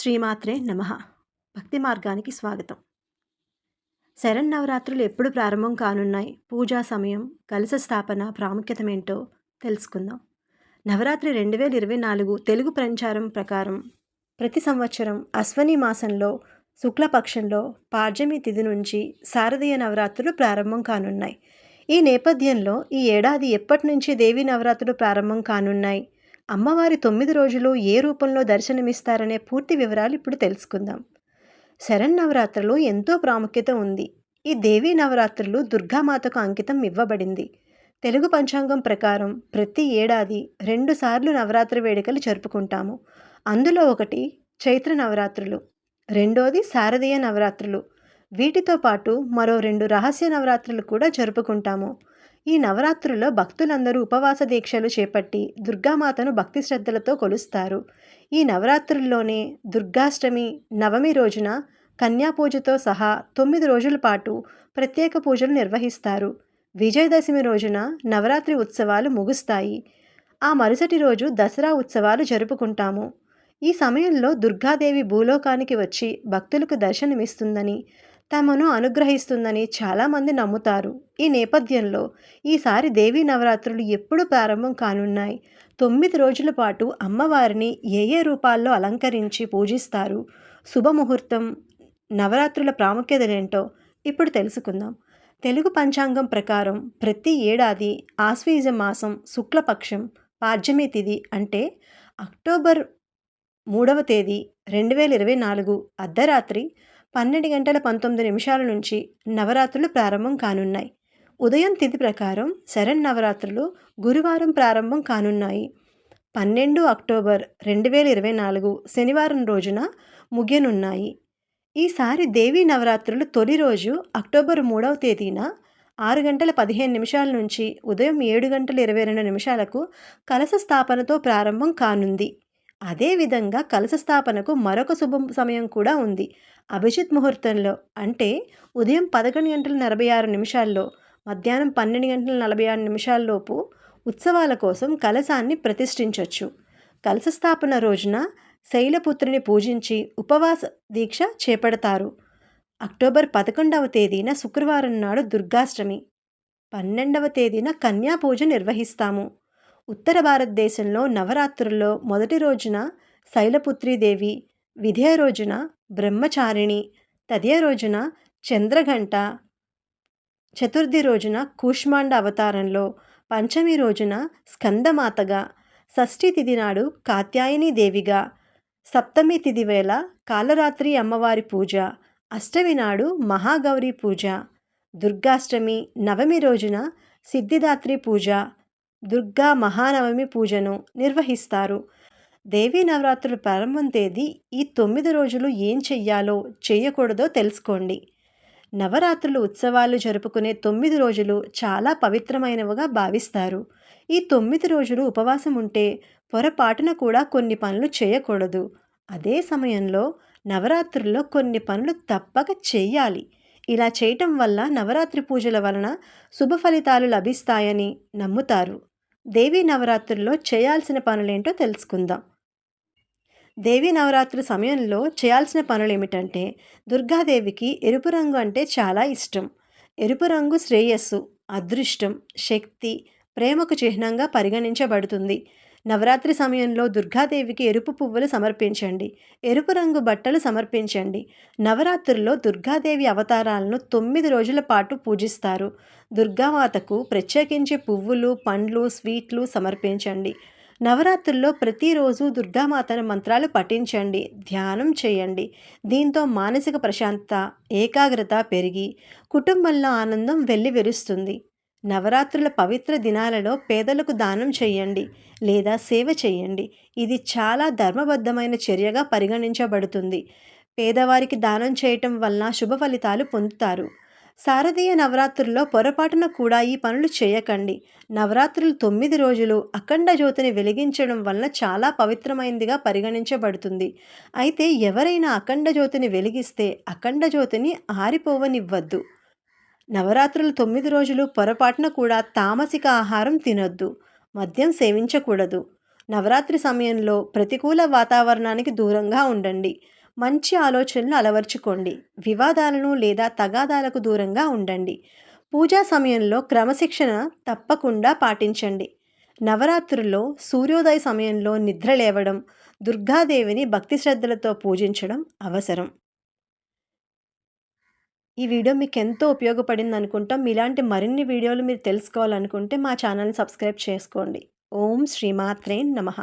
శ్రీమాత్రే నమ. భక్తి మార్గానికి స్వాగతం. శరన్నవరాత్రులు ఎప్పుడు ప్రారంభం కానున్నాయి? పూజా సమయం కలశ స్థాపన ప్రాముఖ్యతమేంటో తెలుసుకుందాం. నవరాత్రి రెండు వేల ఇరవై నాలుగు తెలుగు ప్రచారం ప్రకారం ప్రతి సంవత్సరం అశ్వని మాసంలో శుక్లపక్షంలో పాడ్యమి తిథి నుంచి శారదీయ నవరాత్రులు ప్రారంభం కానున్నాయి. ఈ నేపథ్యంలో ఈ ఏడాది ఎప్పటి నుంచి దేవీ నవరాత్రులు ప్రారంభం కానున్నాయి? అమ్మవారి తొమ్మిది రోజులు ఏ రూపంలో దర్శనమిస్తారనే పూర్తి వివరాలు ఇప్పుడు తెలుసుకుందాం. శరన్నవరాత్రులు ఎంతో ప్రాముఖ్యత ఉంది. ఈ దేవీ నవరాత్రులు దుర్గామాతకు అంకితం ఇవ్వబడింది. తెలుగు పంచాంగం ప్రకారం ప్రతి ఏడాది రెండుసార్లు నవరాత్రి వేడుకలు జరుపుకుంటాము. అందులో ఒకటి చైత్ర నవరాత్రులు రెండోది శారదీయ నవరాత్రులు. వీటితో పాటు మరో రెండు రహస్య నవరాత్రులు కూడా జరుపుకుంటాము. ఈ నవరాత్రుల్లో భక్తులందరూ ఉపవాస దీక్షలు చేపట్టి దుర్గామాతను భక్తి శ్రద్ధలతో కొలుస్తారు. ఈ నవరాత్రుల్లోనే దుర్గాష్టమి నవమి రోజున కన్యాపూజతో సహా తొమ్మిది రోజుల పాటు ప్రత్యేక పూజలు నిర్వహిస్తారు. విజయదశమి రోజున నవరాత్రి ఉత్సవాలు ముగుస్తాయి. ఆ మరుసటి రోజు దసరా ఉత్సవాలు జరుపుకుంటాము. ఈ సమయంలో దుర్గాదేవి భూలోకానికి వచ్చి భక్తులకు దర్శనమిస్తుందని తమను అనుగ్రహిస్తుందని చాలామంది నమ్ముతారు. ఈ నేపథ్యంలో ఈసారి దేవీ నవరాత్రులు ఎప్పుడు ప్రారంభం కానున్నాయి. తొమ్మిది రోజుల పాటు అమ్మవారిని ఏ ఏ రూపాల్లో అలంకరించి పూజిస్తారు? శుభముహూర్తం నవరాత్రుల ప్రాముఖ్యతలేంటో ఇప్పుడు తెలుసుకుందాం. తెలుగు పంచాంగం ప్రకారం ప్రతి ఏడాది ఆశ్వీజ మాసం శుక్లపక్షం పాడ్యమి తిథి అంటే అక్టోబర్ మూడవ తేదీ రెండు వేల ఇరవై నాలుగు అర్ధరాత్రి పన్నెండు గంటల పంతొమ్మిది నిమిషాల నుంచి నవరాత్రులు ప్రారంభం కానున్నాయి. ఉదయం తిథి ప్రకారం శరణ్ నవరాత్రులు గురువారం ప్రారంభం కానున్నాయి. పన్నెండు అక్టోబర్ రెండు వేల ఇరవై నాలుగు శనివారం రోజున ముగియనున్నాయి. ఈసారి దేవీ నవరాత్రులు తొలి రోజు అక్టోబర్ మూడవ తేదీన ఆరు గంటల పదిహేను నిమిషాల నుంచి ఉదయం ఏడు గంటల ఇరవై రెండు నిమిషాలకు కలశ స్థాపనతో ప్రారంభం కానుంది. అదేవిధంగా కలశ స్థాపనకు మరొక శుభ సమయం కూడా ఉంది. అభిజిత్ ముహూర్తంలో అంటే ఉదయం పదకొండు గంటల నలభై ఆరు నిమిషాల్లో మధ్యాహ్నం పన్నెండు గంటల నలభై ఆరు నిమిషాల్లోపు ఉత్సవాల కోసం కలశాన్ని ప్రతిష్ఠించవచ్చు కలశ స్థాపన రోజున శైలపుత్రిని పూజించి ఉపవాస దీక్ష చేపడతారు. అక్టోబర్ పదకొండవ తేదీన శుక్రవారం నాడు దుర్గాష్టమి. పన్నెండవ తేదీన కన్యా పూజ నిర్వహిస్తాము. ఉత్తర భారతదేశంలో నవరాత్రుల్లో మొదటి రోజున శైలపుత్రీదేవి విధియ రోజున బ్రహ్మచారిణి తదే రోజున చంద్రఘంట చతుర్థి రోజున కూష్మాండ అవతారంలో పంచమి రోజున స్కందమాతగా షష్ఠి తిథి నాడు కాత్యాయని దేవిగా సప్తమి తిథి వేళ కాలరాత్రి అమ్మవారి పూజ అష్టమి నాడు మహాగౌరి పూజ దుర్గాష్టమి నవమి రోజున సిద్ధిదాత్రి పూజ దుర్గా మహానవమి పూజను నిర్వహిస్తారు. దేవీ నవరాత్రుల ప్రారంభం తేదీ ఈ తొమ్మిది రోజులు ఏం చెయ్యాలో చేయకూడదో తెలుసుకోండి. నవరాత్రులు ఉత్సవాలు జరుపుకునే తొమ్మిది రోజులు చాలా పవిత్రమైనవిగా భావిస్తారు. ఈ తొమ్మిది రోజులు ఉపవాసం ఉంటే పొరపాటున కూడా కొన్ని పనులు చేయకూడదు. అదే సమయంలో నవరాత్రుల్లో కొన్ని పనులు తప్పక చేయాలి ఇలా చేయటం వల్ల నవరాత్రి పూజల వలన శుభ ఫలితాలు లభిస్తాయని నమ్ముతారు. దేవీ నవరాత్రుల్లో చేయాల్సిన పనులేంటో తెలుసుకుందాం. దేవీ నవరాత్రి సమయంలో చేయాల్సిన పనులు ఏమిటంటే దుర్గాదేవికి ఎరుపు రంగు అంటే చాలా ఇష్టం. ఎరుపు రంగు శ్రేయస్సు అదృష్టం శక్తి ప్రేమకు చిహ్నంగా పరిగణించబడుతుంది. నవరాత్రి సమయంలో దుర్గాదేవికి ఎరుపు పువ్వులు సమర్పించండి. ఎరుపు రంగు బట్టలు సమర్పించండి. నవరాత్రుల్లో దుర్గాదేవి అవతారాలను తొమ్మిది రోజుల పాటు పూజిస్తారు. దుర్గామాతకు ప్రత్యేకించి పువ్వులు పండ్లు స్వీట్లు సమర్పించండి. నవరాత్రుల్లో ప్రతిరోజు దుర్గామాతను మంత్రాలు పఠించండి. ధ్యానం చేయండి. దీంతో మానసిక ప్రశాంతత ఏకాగ్రత పెరిగి కుటుంబంలో ఆనందం వెళ్ళివెరుస్తుంది నవరాత్రుల పవిత్ర దినాలలో పేదలకు దానం చేయండి లేదా సేవ చేయండి. ఇది చాలా ధర్మబద్ధమైన చర్యగా పరిగణించబడుతుంది. పేదవారికి దానం చేయటం వలన శుభ ఫలితాలు పొందుతారు. శారదీయ నవరాత్రుల్లో పొరపాటున కూడా ఈ పనులు చేయకండి. నవరాత్రులు తొమ్మిది రోజులు అఖండ జ్యోతిని వెలిగించడం వలన చాలా పవిత్రమైనదిగా పరిగణించబడుతుంది. అయితే ఎవరైనా అఖండ జ్యోతిని వెలిగిస్తే అఖండ జ్యోతిని ఆరిపోవనివ్వద్దు. నవరాత్రులు తొమ్మిది రోజులు పొరపాటున కూడా తామసిక ఆహారం తినొద్దు. మద్యం సేవించకూడదు. నవరాత్రి సమయంలో ప్రతికూల వాతావరణానికి దూరంగా ఉండండి. మంచి ఆలోచనలు అలవర్చుకోండి. వివాదాలను లేదా తగాదాలకు దూరంగా ఉండండి. పూజా సమయంలో క్రమశిక్షణ తప్పకుండా పాటించండి. నవరాత్రుల్లో సూర్యోదయ సమయంలో నిద్ర లేవడం దుర్గాదేవిని భక్తి శ్రద్ధలతో పూజించడం అవసరం. ఈ వీడియో మీకు ఎంతో ఉపయోగపడింది అనుకుంటాం ఇలాంటి మరిన్ని వీడియోలు మీరు తెలుసుకోవాలనుకుంటే మా ఛానల్ని సబ్స్క్రైబ్ చేసుకోండి. ఓం శ్రీమాత్రే నమః.